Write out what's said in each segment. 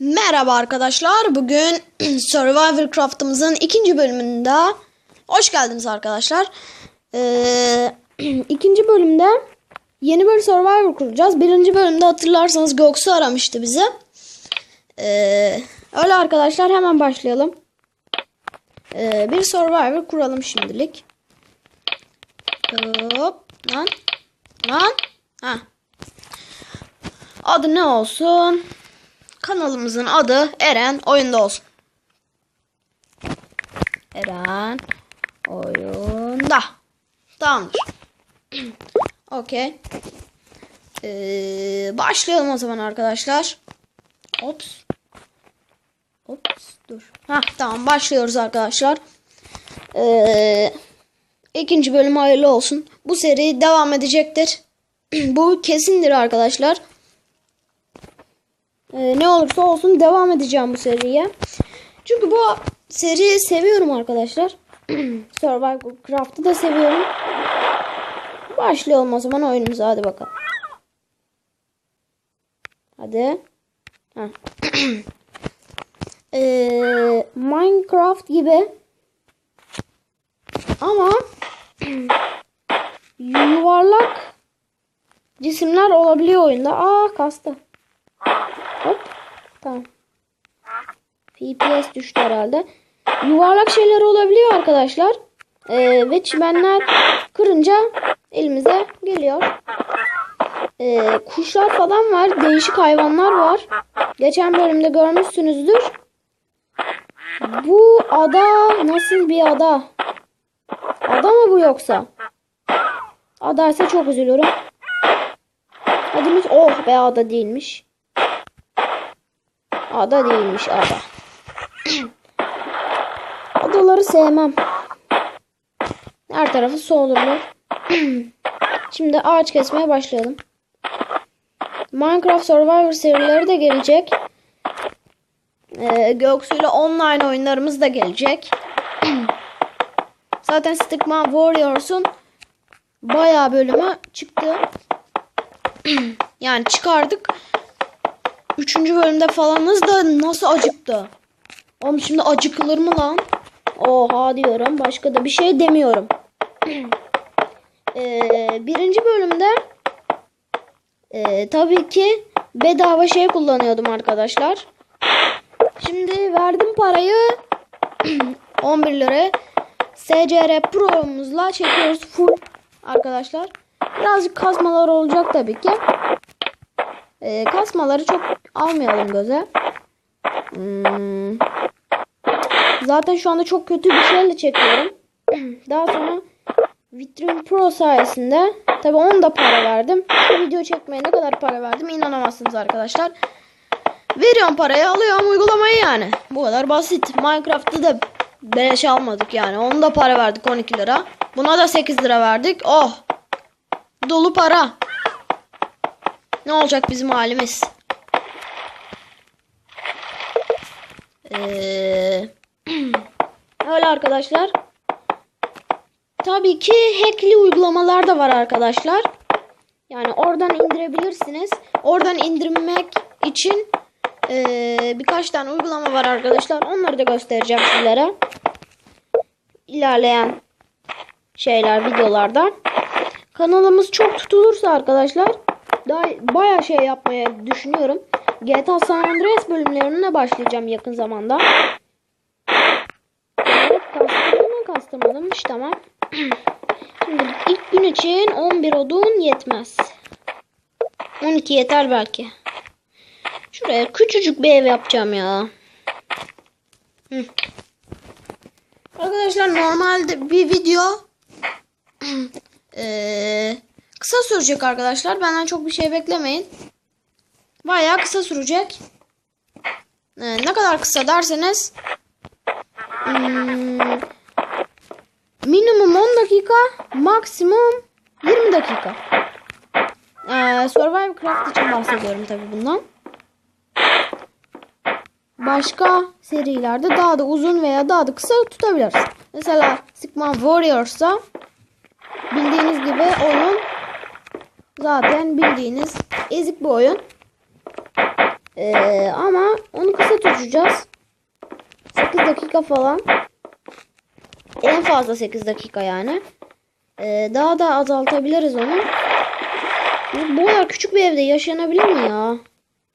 Merhaba arkadaşlar. Bugün Survivor Craft'ımızın ikinci bölümünde hoş geldiniz arkadaşlar. Ee, ikinci bölümde yeni bir Survivor kuracağız. Birinci bölümde hatırlarsanız Göksu aramıştı bizi. Ee, öyle arkadaşlar hemen başlayalım. Ee, bir Survivor kuralım şimdilik. Hop. Lan. Lan. Ha. Adı ne olsun? Kanalımızın adı Eren Oyunda olsun. Eren Oyunda. Tamamdır. Okey. Ee, başlayalım o zaman arkadaşlar. Ops. Ops dur. Ha tamam başlıyoruz arkadaşlar. Ee, ikinci bölüm hayırlı olsun. Bu seri devam edecektir. Bu kesindir arkadaşlar. Ee, ne olursa olsun devam edeceğim bu seriye. Çünkü bu seriyi seviyorum arkadaşlar. Survival Craft'ı da seviyorum. Başlayalım o zaman oyunumuza hadi bakalım. Hadi. Ee, Minecraft gibi ama yuvarlak cisimler olabiliyor oyunda. Aa kastı. Tamam. FPS düştü herhalde. Yuvarlak şeyler olabiliyor arkadaşlar. Ee, ve çimenler kırınca elimize geliyor. Ee, kuşlar falan var. Değişik hayvanlar var. Geçen bölümde görmüşsünüzdür. Bu ada nasıl bir ada? Ada mı bu yoksa? Adaysa çok üzülürüm. Adımız oh be ada değilmiş. Ada değilmiş ada. Adaları sevmem. Her tarafı olurlar. Şimdi ağaç kesmeye başlayalım. Minecraft Survivor serileri de gelecek. Ee, Göksu'yla online oyunlarımız da gelecek. Zaten Stigma Warriors'un bayağı bölümü çıktı. yani çıkardık. Üçüncü bölümde falanız da nasıl acıktı? Oğlum şimdi acıkılır mı lan? Oha diyorum. Başka da bir şey demiyorum. ee, birinci bölümde e, tabii ki bedava şey kullanıyordum arkadaşlar. Şimdi verdim parayı 11 lira. SCR Pro'muzla çekiyoruz full arkadaşlar. Birazcık kasmalar olacak tabii ki. Ee, kasmaları çok almayalım göze. Hmm. Zaten şu anda çok kötü bir şeyle çekiyorum. Daha sonra Vitrin Pro sayesinde tabi onu da para verdim. Bu video çekmeye ne kadar para verdim inanamazsınız arkadaşlar. Veriyorum parayı alıyorum uygulamayı yani. Bu kadar basit. Minecraft'ta da beleş almadık yani. Onu da para verdik 12 lira. Buna da 8 lira verdik. Oh. Dolu para. Ne olacak bizim halimiz? Ee, öyle arkadaşlar. Tabii ki hackli uygulamalar da var arkadaşlar. Yani oradan indirebilirsiniz. Oradan indirmek için ee, birkaç tane uygulama var arkadaşlar. Onları da göstereceğim sizlere. İlerleyen şeyler videolarda. Kanalımız çok tutulursa arkadaşlar daha bayağı şey yapmaya düşünüyorum. GTA San Andreas bölümlerine başlayacağım yakın zamanda. Evet, kastırdım mı kastırmadım. tamam. Şimdi ilk gün için 11 odun yetmez. 12 yeter belki. Şuraya küçücük bir ev yapacağım ya. Hı. Arkadaşlar normalde bir video ee, kısa sürecek arkadaşlar. Benden çok bir şey beklemeyin. Bayağı kısa sürecek. Ee, ne kadar kısa derseniz hmm, minimum 10 dakika maksimum 20 dakika. Ee, Survival Craft için bahsediyorum tabi bundan. Başka serilerde daha da uzun veya daha da kısa tutabiliriz. Mesela Sigma Warriors'a bildiğiniz gibi oyun zaten bildiğiniz ezik bir oyun. Ee, ama onu kısa tutacağız. 8 dakika falan. En fazla 8 dakika yani. Ee, daha da azaltabiliriz onu. Bu kadar küçük bir evde yaşanabilir mi ya?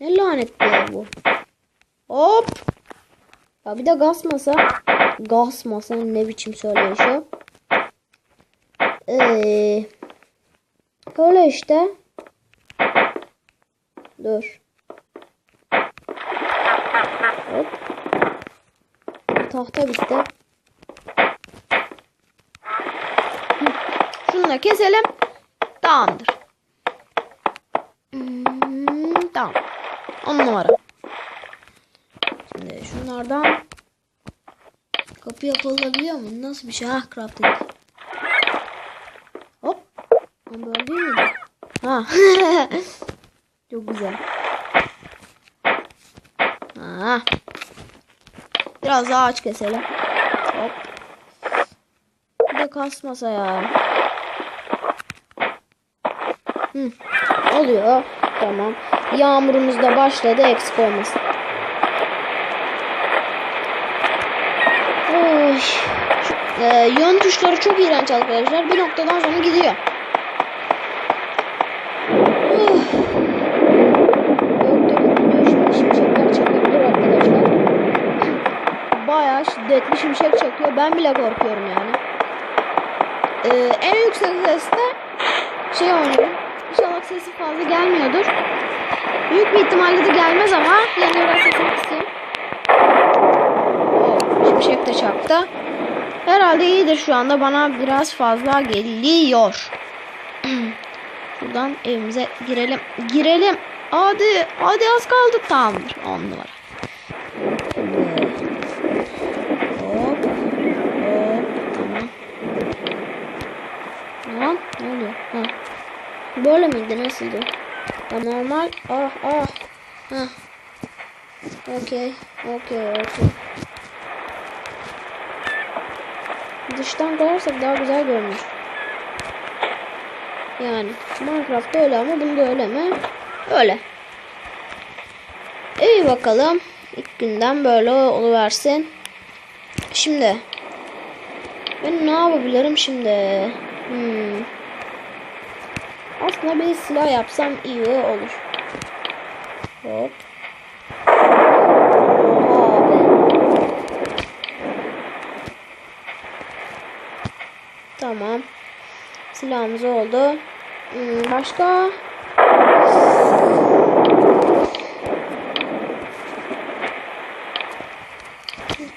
Ne lanet bir ev bu. Hop. Ya bir de gaz masa. Gaz masa ne biçim söyleyiş o. Ee, öyle işte. Dur. Tahta bitti. Şunu da keselim. Tamamdır. Hmm, tamam. On numara. Şimdi şunlardan kapı yapılabiliyor mu? Nasıl bir şey? Ah crafting. Hop. Ama Böyle değil miydi? Ha. Çok güzel. Ha. Biraz daha ağaç keselim. Hop. Bir de kasmasa ya. Hı. Oluyor. Tamam. Yağmurumuz da başladı. Eksik olmasın. Oy. Şu, e, yön tuşları çok iğrenç arkadaşlar. Bir noktadan sonra gidiyor. Uf. Gökte şimdi şimşekler çekebilir arkadaşlar. Bayağı şiddetli şimşek çekiyor. Ben bile korkuyorum yani. Ee, en yüksek sesle şey oynuyorum. İnşallah sesi fazla gelmiyordur. Büyük bir ihtimalle de gelmez ama yine biraz sesini kısayım. Oh, şimşek de çaktı. Herhalde iyidir şu anda bana biraz fazla geliyor. Şuradan evimize girelim. Girelim. Hadi. Hadi az kaldı. Tamamdır. 10 numara. Hop. Hop. Tamam. Tamam. Ne oluyor? Ha. Böyle miydi? Nasıldı? Ha, normal. Ah ah. Ha. Okey. Okey. Okey. Dıştan koyarsak daha güzel görünür. Yani Minecraft öyle ama bunda öyle mi? Öyle. İyi bakalım. İlk günden böyle oluversin. Şimdi ben ne yapabilirim şimdi? Hmm. Aslında bir silah yapsam iyi olur. Hop. Tamam. Silahımız oldu. Hmm, başka?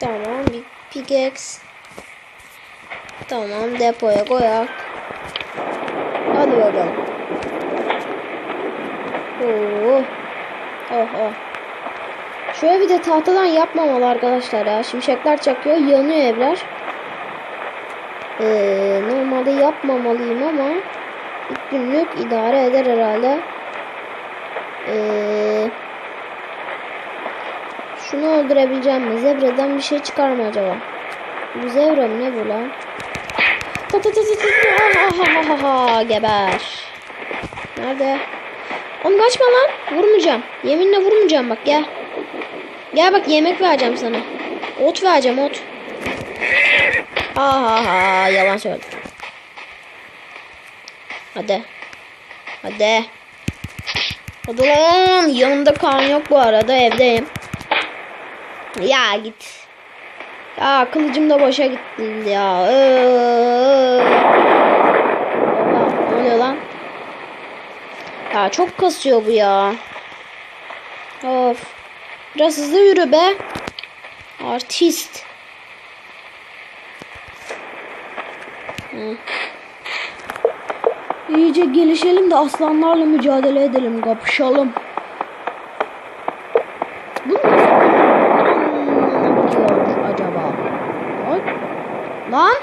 Tamam. Bir pickaxe. Tamam. Depoya koyak. Hadi bakalım. Oo. Oh oh. Şöyle bir de tahtadan yapmamalı arkadaşlar ya. Şimşekler çakıyor. Yanıyor evler. Ee, normalde yapmamalıyım ama ilk günlük idare eder herhalde. Ee, şunu öldürebileceğim mi? Zebradan bir şey çıkar mı acaba? Bu zebra mı ne bu lan? Ta ta ta ta ta ha ha ha ha geber. Nerede? Oğlum kaçma lan. Vurmayacağım. Yeminle vurmayacağım bak gel. Gel bak yemek vereceğim sana. Ot vereceğim ot. Ha ha ha yalan söyledim. Hadi. Hadi. Hadi lan. Yanımda kan yok bu arada evdeyim. Ya git. Ya kılıcım da boşa gitti ya. Ne oluyor lan? Ya çok kasıyor bu ya. Of. Biraz hızlı yürü be. Artist. Hı. İyice gelişelim de aslanlarla mücadele edelim. Kapışalım. Bu nasıl anlanabiliyor acaba? Ay. Lan.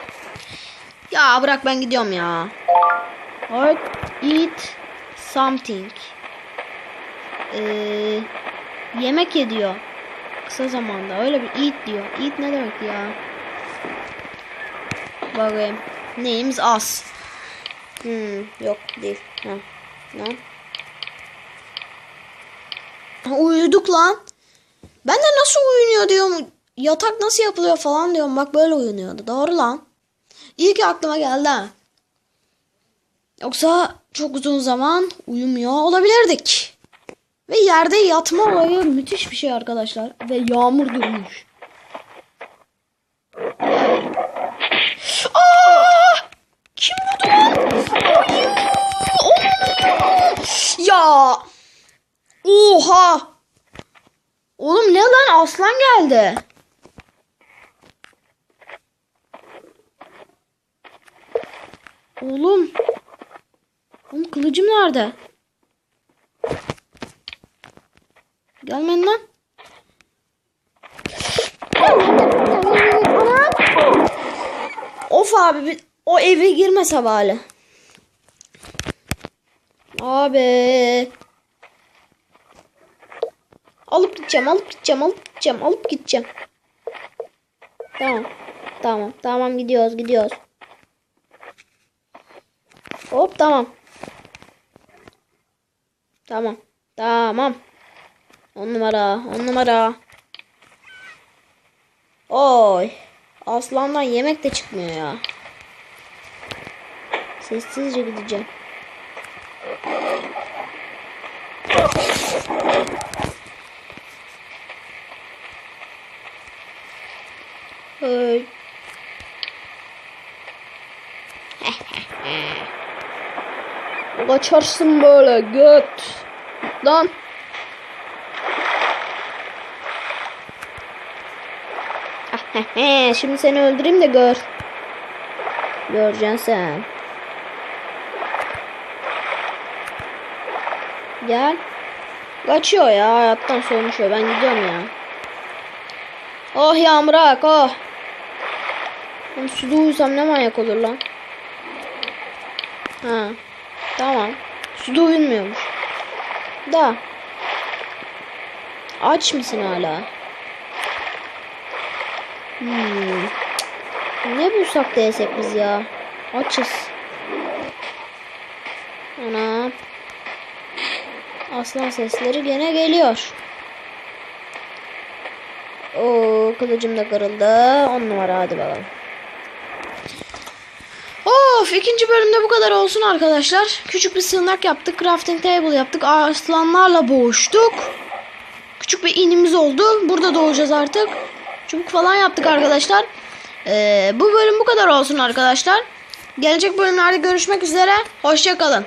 Ya bırak ben gidiyorum ya. Ay. Eat something. Ee, yemek yediyor. Kısa zamanda. Öyle bir eat diyor. Eat ne demek ya? Bakayım. Neyimiz az. Hmm, yok değil. Ha. Lan. Uyuduk lan. Ben de nasıl uyunuyor diyorum. Yatak nasıl yapılıyor falan diyorum. Bak böyle uyunuyordu. Doğru lan. İyi ki aklıma geldi ha. Yoksa çok uzun zaman uyumuyor olabilirdik. Ve yerde yatma olayı müthiş bir şey arkadaşlar. Ve yağmur durmuş. Aa! Kim vurdu lan? Hayır! Ya! Oha! Oğlum ne lan aslan geldi. Oğlum. Oğlum kılıcım nerede? Gelmeyin lan. Of abi o eve girmese bari. Abi. Alıp gideceğim, alıp gideceğim, alıp gideceğim, alıp gideceğim. Tamam. Tamam, tamam gidiyoruz, gidiyoruz. Hop tamam. Tamam. Tamam. On numara, on numara. Oy. Aslandan yemek de çıkmıyor ya. Sessizce gideceğim. Hey. Kaçarsın böyle göt. Lan. Şimdi seni öldüreyim de gör. Göreceksin sen. Gel. Kaçıyor ya hayattan soğumuş o. Ben gidiyorum ya. Oh yağmurak oh. Ben suda uyusam ne manyak olur lan. Ha. Tamam. Suda uyumuyormuş. Da. Aç mısın hala? Hmm. Ne bulsak da yesek biz ya? Açız. Ana. Aslan sesleri gene geliyor. Oo kılıcım da kırıldı. On numara hadi bakalım. Of ikinci bölümde bu kadar olsun arkadaşlar. Küçük bir sığınak yaptık. Crafting table yaptık. Aslanlarla boğuştuk. Küçük bir inimiz oldu. Burada doğacağız artık. Çubuk falan yaptık arkadaşlar. Ee, bu bölüm bu kadar olsun arkadaşlar. Gelecek bölümlerde görüşmek üzere. Hoşçakalın.